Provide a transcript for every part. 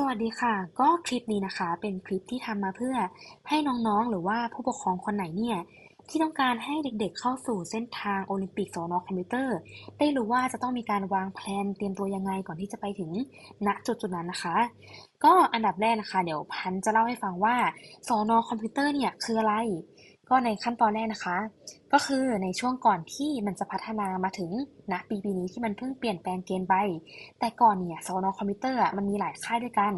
สวัสดีค่ะ ก็คลิปนี้นะคะ เป็นคลิปที่ทำมาเพื่อให้น้องๆ หรือว่าผู้ปกครองคนไหนเนี่ย ที่ต้องการให้เด็กๆเข้าสู่เส้นทางโอลิมปิกสอนอคอมพิวเตอร์ ได้รู้ว่าจะต้องมีการวางแผนเตรียมตัวยังไงก่อนที่จะไปถึงณจุดจุดนั้นนะคะ ก็อันดับแรกนะคะ เดี๋ยวพันจะเล่าให้ฟังว่าสอนอคอมพิวเตอร์เนี่ยคืออะไร ก็ในขั้นตอนแรกนะคะ ก็คือในช่วงก่อนที่มันจะพัฒนามาถึงณปีปีนี้ที่มันเพิ่งเปลี่ยนแปลงเกณฑ์ไป แต่ก่อนเนี่ยสอนอคอมพิวเตอร์มันมีหลายค่ายด้วยกัน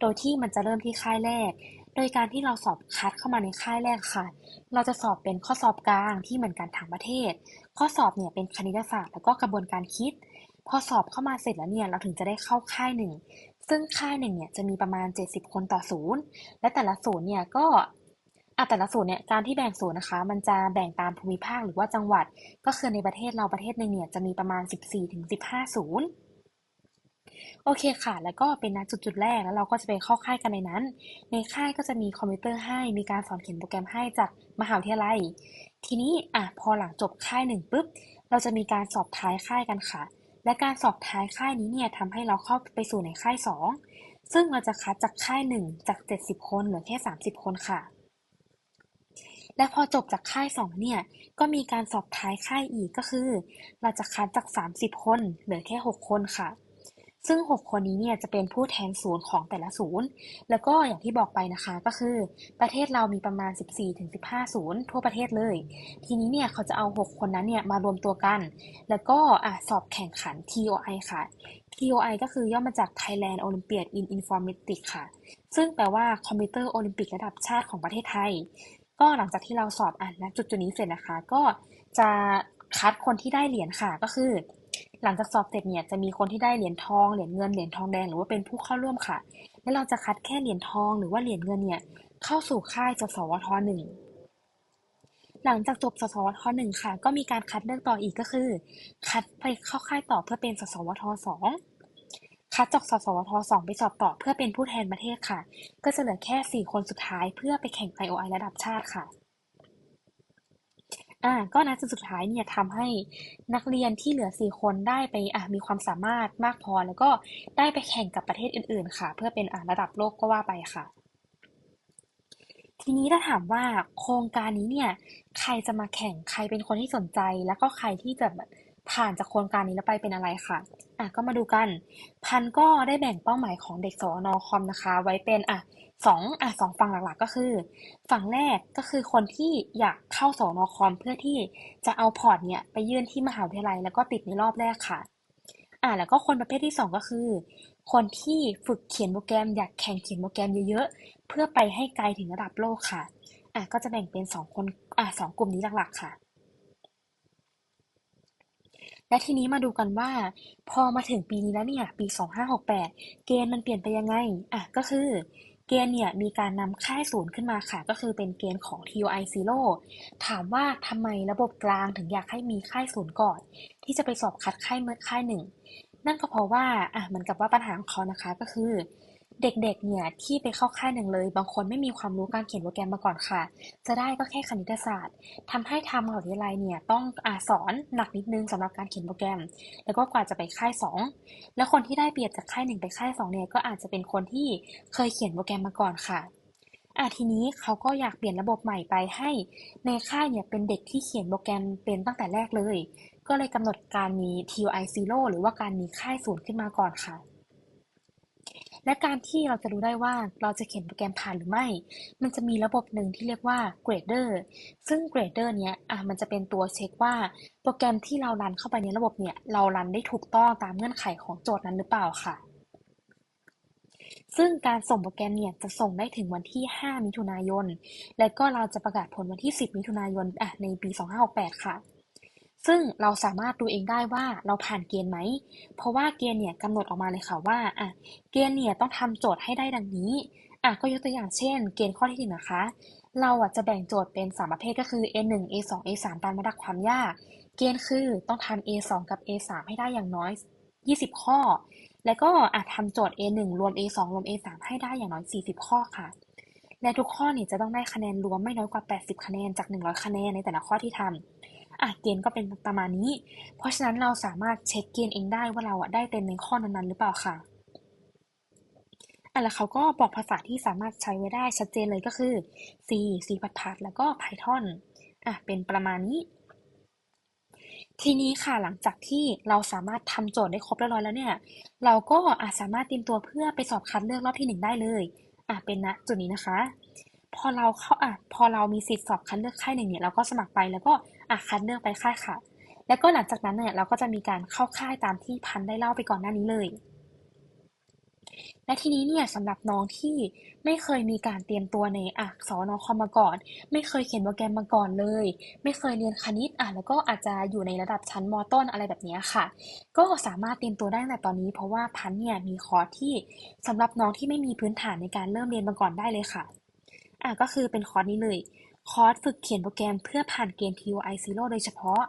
โดยที่มันจะเริ่มที่ค่ายแรก โดยการที่เราสอบคัดเข้ามาในค่ายแรกค่ะ เราจะสอบเป็นข้อสอบกลางที่เหมือนกันทั้งประเทศ ข้อสอบเนี่ยเป็นคณิตศาสตร์แล้วก็กระบวนการคิด พอสอบเข้ามาเสร็จแล้วเนี่ยเราถึงจะได้เข้าค่ายหนึ่งซึ่งค่ายหนึ่งเนี่ยจะมีประมาณ 70 คนต่อศูนย์และแต่ละศูนย์เนี่ยก็ อะแต่ละศูนเนี่ยการที่แบ่งศูนนะคะ มันจะแบ่งตามภูมิภาคหรือว่าจังหวัด ก็คือในประเทศเราประเทศหนึ่งเนี่ยจะมีประมาณ 14-15 ศูนย์โอเคค่ะ แล้วก็เป็นณจุดจุดแรกแล้วเราก็จะไปเข้าค่ายกันในนั้น ในค่ายก็จะมีคอมพิวเตอร์ให้ มีการสอนเขียนโปรแกรมให้จากมหาวิทยาลัย ทีนี้อะพอหลังจบค่ายหนึ่งปุ๊บ เราจะมีการสอบท้ายค่ายกันค่ะ และการสอบท้ายค่ายนี้เนี่ยทำให้เราเข้าไปสู่ในค่ายสองซึ่งเราจะคัดจากค่ายหนึ่งจาก 70 คนเหลือแค่ 30 คนค่ะ และพอจบจากค่ายสองเนี่ย ก็มีการสอบท้ายค่ายอีกก็คือ เราจะคัดจาก 30 คนเหลือแค่ 6 คนค่ะ ซึ่ง 6 คนนี้เนี่ยจะเป็นผู้แทนศูนย์ของแต่ละศูนย์ แล้วก็อย่างที่บอกไปนะคะก็คือ ประเทศเรามีประมาณ 14-15 ศูนย์ทั่วประเทศเลย ทีนี้เนี่ยเขาจะเอา 6 คนนั้นเนี่ยมารวมตัวกัน แล้วก็อ่สอบแข่งขัน TOI ค่ะ TOI ก็คือย่อมาจาก Thailand Olympiad in Informatics ค่ะ ซึ่งแปลว่าคอมพิวเตอร์โอลิมปิกระดับชาติของประเทศไทย ก็หลังจากที่เราสอบอ่านณจุดจุดนี้เสร็จนะคะ ก็จะคัดคนที่ได้เหรียญค่ะก็คือ หลังจากสอบเสร็จเนี่ยจะมีคนที่ได้เหรียญทองเหรียญเงินเหรียญทองแดงหรือว่าเป็นผู้เข้าร่วมค่ะ และเราจะคัดแค่เหรียญทองหรือว่าเหรียญเงินเนี่ยเข้าสู่ค่ายสสวทหนึ่งหลังจากจบสสวทหนึ่งค่ะ ก็มีการคัดเลือกต่ออีกก็คือ คัดไปเข้าค่ายต่อเพื่อเป็นสสวทสอง คัดจากสสวทสองไปสอบต่อเพื่อเป็นผู้แทนประเทศค่ะ ก็จะเหลือแค่ 4 คนสุดท้ายเพื่อไปแข่ง IOI ระดับชาติค่ะอ่าก็นะจุดสุดท้ายเนี่ยทำให้นักเรียนที่เหลือ 4 คนได้ไปอะมีความสามารถมากพอ แล้วก็ได้ไปแข่งกับประเทศอื่น ๆ ค่ะ เพื่อเป็นอะระดับโลกก็ว่าไปค่ะ ทีนี้ถ้าถามว่าโครงการนี้เนี่ยใครจะมาแข่งใครเป็นคนที่สนใจ แล้วก็ใครที่จะแบบผ่านจากโครงการนี้แล้วไปเป็นอะไรค่ะ อะก็มาดูกัน พันก็ได้แบ่งเป้าหมายของเด็กสอนอคอมนะคะ ไว้เป็นอะสองอะสองฝั่งหลักๆก็คือ ฝั่งแรกก็คือคนที่อยากเข้าสอนอคอมเพื่อที่จะเอาพอร์ตเนี่ยไปยื่นที่มหาวิทยาลัยแล้วก็ติดในรอบแรกค่ะอ่าแล้วก็คนประเภทที่สองก็คือ คนที่ฝึกเขียนโปรแกรมอยากแข่งเขียนโปรแกรมเยอะๆ เพื่อไปให้ไกลถึงระดับโลกค่ะอะก็จะแบ่งเป็นสองคนอะสองกลุ่มนี้หลักๆค่ะ และทีนี้มาดูกันว่า พอมาถึงปีนี้แล้วเนี่ย ปี 2568 เกณฑ์มันเปลี่ยนไปยังไง อะ ก็คือ เกณฑ์เนี่ย มีการนำค่ายศูนย์ขึ้นมาค่ะ ก็คือเป็นเกณฑ์ของ TOI Zero ถามว่าทำไมระบบกลางถึงอยากให้มีค่ายศูนย์ก่อน ที่จะไปสอบคัดค่ายเมื่อค่ายหนึ่ง นั่นก็เพราะว่า อะ เหมือนกับว่าปัญหาของเขานะคะ ก็คือ เด็กๆ เนี่ยที่ไปเข้าค่ายหนึ่งเลย บางคนไม่มีความรู้การเขียนโปรแกรมมาก่อนค่ะ จะได้ก็แค่คณิตศาสตร์ทำให้ทางมหาวิทยาลัยเนี่ยต้องอาสอนหนักนิดนึงสำหรับการเขียนโปรแกรม แล้วก็กว่าจะไปค่ายสองแล้วคนที่ได้เปรียบจากค่ายหนึ่งไปค่ายสองเนี่ยก็อาจจะเป็นคนที่เคยเขียนโปรแกรมมาก่อนค่ะอะทีนี้เขาก็อยากเปลี่ยนระบบใหม่ไปให้ในค่ายเนี่ยเป็นเด็กที่เขียนโปรแกรมเป็นตั้งแต่แรกเลย ก็เลยกำหนดการมี TOI Zero หรือว่าการมีค่ายศูนย์ขึ้นมาก่อนค่ะ และการที่เราจะรู้ได้ว่าเราจะเขียนโปรแกรมผ่านหรือไม่ มันจะมีระบบหนึ่งที่เรียกว่า Grader ซึ่ง Grader เนี้ยอะมันจะเป็นตัวเช็คว่าโปรแกรมที่เรารันเข้าไปในระบบเนี่ยเรารันได้ถูกต้องตามเงื่อนไขของโจทย์นั้นหรือเปล่าค่ะ ซึ่งการส่งโปรแกรมเนี่ยจะส่งได้ถึงวันที่ 5 มิถุนายน และก็เราจะประกาศผลวันที่ 10 มิถุนายนอะในปี 2568 ค่ะ ซึ่งเราสามารถดูเองได้ว่าเราผ่านเกณฑ์ไหม เพราะว่าเกณฑ์เนี่ยกำหนดออกมาเลยค่ะว่าอะเกณฑ์เนี่ยต้องทำโจทย์ให้ได้ดังนี้อะก็ยกตัวอย่างเช่น เกณฑ์ข้อที่หนึ่งนะคะ เราอะจะแบ่งโจทย์เป็น 3 ประเภทก็คือ A1 A2 A3 ตามระดับความยาก เกณฑ์คือต้องทำ A2 กับ A3 ให้ได้อย่างน้อย 20 ข้อ แล้วก็อาจทำโจทย์ A1 รวม A2 รวม A3 ให้ได้อย่างน้อย 40 ข้อค่ะและทุกข้อเนี่ยจะต้องได้คะแนนรวมไม่น้อยกว่า 80 คะแนนจาก 100 คะแนนในแต่ละข้อที่ทำ อะเกณฑ์ก็เป็นประมาณนี้ เพราะฉะนั้นเราสามารถเช็คเกณฑ์เองได้ว่าเราอะได้เต็มในข้อนั้นๆหรือเปล่าค่ะอะแล้วเขาก็บอกภาษาที่สามารถใช้ไว้ได้ชัดเจนเลยก็คือ C C++ แล้วก็ Python อะเป็นประมาณนี้ ทีนี้ค่ะหลังจากที่เราสามารถทำโจทย์ได้ครบเรียบร้อยแล้วเนี่ย เราก็อาจสามารถเตรียมตัวเพื่อไปสอบคัดเลือกรอบที่หนึ่งได้เลยอะเป็นณจุดนี้นะคะ พอเราเข้าอะพอเรามีสิทธิ์สอบคัดเลือกค่ายหนึ่งเนี่ยเราก็สมัครไปแล้วก็ อะคัดเลือกไปค่ายค่ะ แล้วก็หลังจากนั้นเนี่ยเราก็จะมีการเข้าค่ายตามที่พันได้เล่าไปก่อนหน้านี้เลย และทีนี้เนี่ยสำหรับน้องที่ไม่เคยมีการเตรียมตัวในอะสอนอคอมมาก่อน ไม่เคยเขียนโปรแกรมมาก่อนเลย ไม่เคยเรียนคณิตอะแล้วก็อาจจะอยู่ในระดับชั้นมต้นอะไรแบบนี้ค่ะ ก็สามารถเตรียมตัวได้แต่ตอนนี้ เพราะว่าพันเนี่ยมีคอร์สที่สำหรับน้องที่ไม่มีพื้นฐานในการเริ่มเรียนมาก่อนได้เลยค่ะอะก็คือเป็นคอร์สนี้เลย คอร์สฝึกเขียนโปรแกรมเพื่อผ่านเกณฑ์ TOI Zero โดยเฉพาะ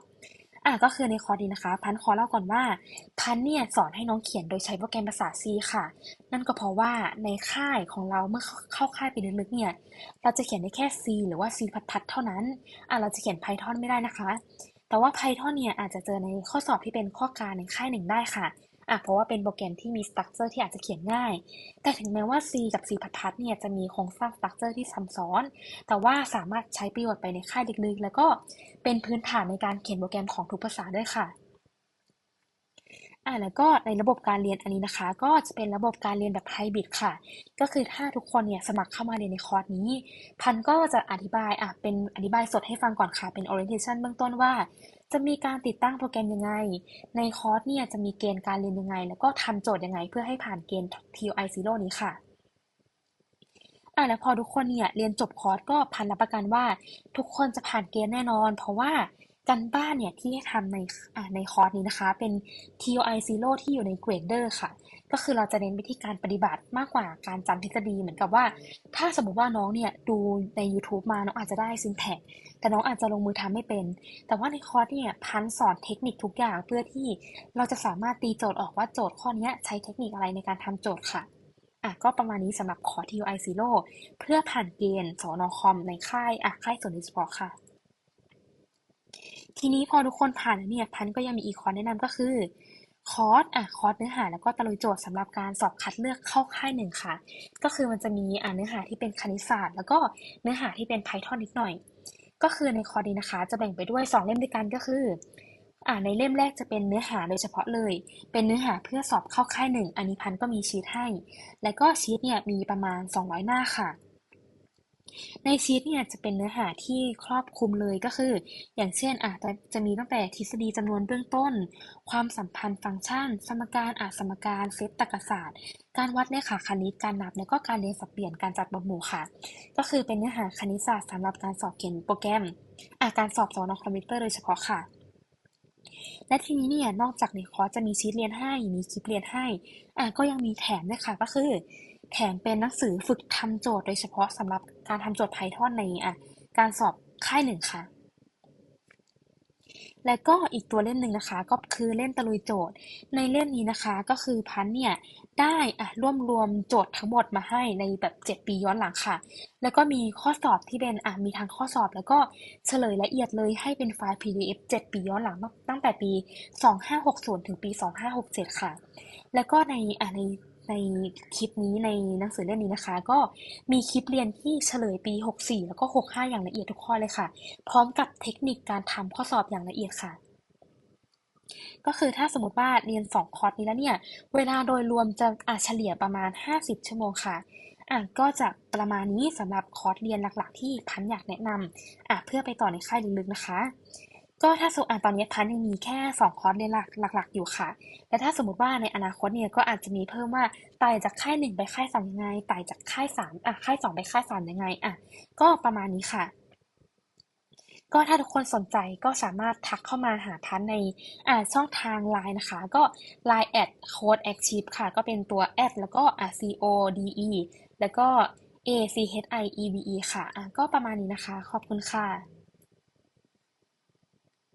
อะก็คือในคอร์สนี้นะคะ พันขอเล่าก่อนว่า พันเนี่ยสอนให้น้องเขียนโดยใช้โปรแกรมภาษา C ค่ะ นั่นก็เพราะว่าในค่ายของเราเมื่อเข้าค่ายไปลึกๆเนี่ย เราจะเขียนได้แค่ C หรือว่า C พัดๆเท่านั้น อะเราจะเขียน Python ไม่ได้นะคะ แต่ว่า Python เนี่ยอาจจะเจอในข้อสอบที่เป็นข้อการในค่ายหนึ่งได้ค่ะ อะเพราะว่าเป็นโปรแกรมที่มีสตรัคเจอร์ที่อาจจะเขียนง่าย แต่ถึงแม้ว่า C กับ C พัดๆเนี่ยจะมีโครงสร้างสตรัคเจอร์ที่ซับซ้อน แต่ว่าสามารถใช้ประโยชน์ไปในค่ายลึกๆ แล้วก็เป็นพื้นฐานในการเขียนโปรแกรมของทุกภาษาด้วยค่ะ อ่าแล้วก็ในระบบการเรียนอันนี้นะคะ ก็จะเป็นระบบการเรียนแบบไฮบริดค่ะ ก็คือถ้าทุกคนเนี่ยสมัครเข้ามาเรียนในคอร์สนี้ พันก็จะอธิบายอะเป็นอธิบายสดให้ฟังก่อนค่ะเป็น orientation เบื้องต้นว่า จะมีการติดตั้งโปรแกรมยังไง ในคอร์สเนี่ยจะมีเกณฑ์การเรียนยังไง แล้วก็ทำโจทย์ยังไง เพื่อให้ผ่านเกณฑ์ TOI Zero นี้ค่ะอะแล้วพอทุกคนเนี่ยเรียนจบคอร์สก็พันรับประกันว่า ทุกคนจะผ่านเกณฑ์แน่นอน เพราะว่า การบ้านเนี่ยที่ให้ทำในในคอร์สนี้นะคะ เป็น TOI Zero ที่อยู่ใน Grader ค่ะ ก็คือเราจะเน้นไปที่การปฏิบัติมากกว่าการจำทฤษฎีเหมือนกับว่า ถ้าสมมติว่าน้องเนี่ยดูใน YouTube มาน้องอาจจะได้ syntax แต่น้องอาจจะลงมือทำไม่เป็น แต่ว่าในคอร์สเนี่ยพันสอนเทคนิคทุกอย่างเพื่อที่เราจะสามารถตีโจทย์ออกว่าโจทย์ข้อนี้ใช้เทคนิคอะไรในการทำโจทย์ค่ะอะก็ประมาณนี้สำหรับคอร์ TOI Zero เพื่อผ่านเกณฑ์สอนอคอมในค่ายอะค่ายสนโดยเฉพาะค่ะ ทีนี้พอทุกคนผ่านแล้วเนี่ยพันก็ยังมีอีกคอร์สแนะนำก็คือคอร์สอะคอร์สเนื้อหาแล้วก็ตะลุยโจทย์สำหรับการสอบคัดเลือกเข้าค่ายหนึ่งค่ะ ก็คือมันจะมีอะเนื้อหาที่เป็นคณิตศาสตร์ แล้วก็เนื้อหาที่เป็น Python นิดหน่อย ก็คือในคอร์สนี้นะคะ จะแบ่งไปด้วย 2 เล่มด้วยกันก็คืออ่าในเล่มแรกจะเป็นเนื้อหาโดยเฉพาะเลย เป็นเนื้อหาเพื่อสอบเข้าค่ายหนึ่งอันนี้พันก็มีชีทให้ แล้วก็ชีทเนี่ยมีประมาณ 200 หน้าค่ะ ในชีทเนี่ยจะเป็นเนื้อหาที่ครอบคลุมเลยก็คือ อย่างเช่นอะจะจะมีตั้งแต่ทฤษฎีจำนวนเบื้องต้น ความสัมพันธ์ฟังก์ชัน สมการอะสมการเซตตรรกศาสตร์ การวัดเลขาคณิตการนับแล้วก็การเรียนสับเปลี่ยนการจัดหมวดหมู่ค่ะ ก็คือเป็นเนื้อหาคณิตศาสตร์สำหรับการสอบเขียนโปรแกรมอะการสอบสอนคอมพิวเตอร์โดยเฉพาะค่ะ และทีนี้เนี่ยนอกจากในคอร์สจะมีชีทเรียนให้มีคลิปเรียนให้อะก็ยังมีแถมด้วยค่ะก็คือ แถมเป็นหนังสือฝึกทำโจทย์โดยเฉพาะสำหรับการทำโจทย์ Python ในอะการสอบค่ายหนึ่งค่ะ และก็อีกตัวเล่มหนึ่งนะคะ ก็คือเล่มตะลุยโจทย์ ในเล่มนี้นะคะก็คือพันเนี่ยได้อะรวบรวมโจทย์ทั้งหมดมาให้ในแบบ 7 ปีย้อนหลังค่ะ แล้วก็มีข้อสอบที่เป็นอะมีทั้งข้อสอบ แล้วก็เฉลยละเอียดเลยให้เป็นไฟล์ PDF 7 ปีย้อนหลังตั้งแต่ปี 2560 ถึงปี 2567 ค่ะ แล้วก็ในอะใน ในคลิปนี้ในหนังสือเล่มนี้นะคะ ก็มีคลิปเรียนที่เฉลยปี 64 แล้วก็ 65 อย่างละเอียดทุกข้อเลยค่ะ พร้อมกับเทคนิคการทำข้อสอบอย่างละเอียดค่ะ ก็คือถ้าสมมติว่าเรียน 2 คอร์สนี้แล้วเนี่ย เวลาโดยรวมจะอาเฉลี่ยประมาณ 50 ชั่วโมงค่ะอะก็จะประมาณนี้สำหรับคอร์สเรียนหลักๆ ที่พันอยากแนะนำอะเพื่อไปต่อในค่ายลึกๆนะคะ ก็ถ้าสมมติอะตอนนี้พันยังมีแค่2คอร์สเรียนหลักหลัก ๆ อยู่ค่ะและถ้าสมมติว่าในอนาคตเนี่ยก็อาจจะมีเพิ่มว่าไต่จากค่ายหนึ่งไปค่ายสองยังไงไต่จากค่ายสามอะค่ายสองไปค่ายสามยังไงอะก็ประมาณนี้ค่ะ ก็ถ้าทุกคนสนใจก็สามารถทักเข้ามาหาพันในอ่าช่องทางไลน์นะคะ ก็ Line แอดโค้ด Active ค่ะ ก็เป็นตัวแอดแล้วก็อ่า C O D E แล้วก็ A C H I E V E ค่ะอะก็ประมาณนี้นะคะ ขอบคุณค่ะ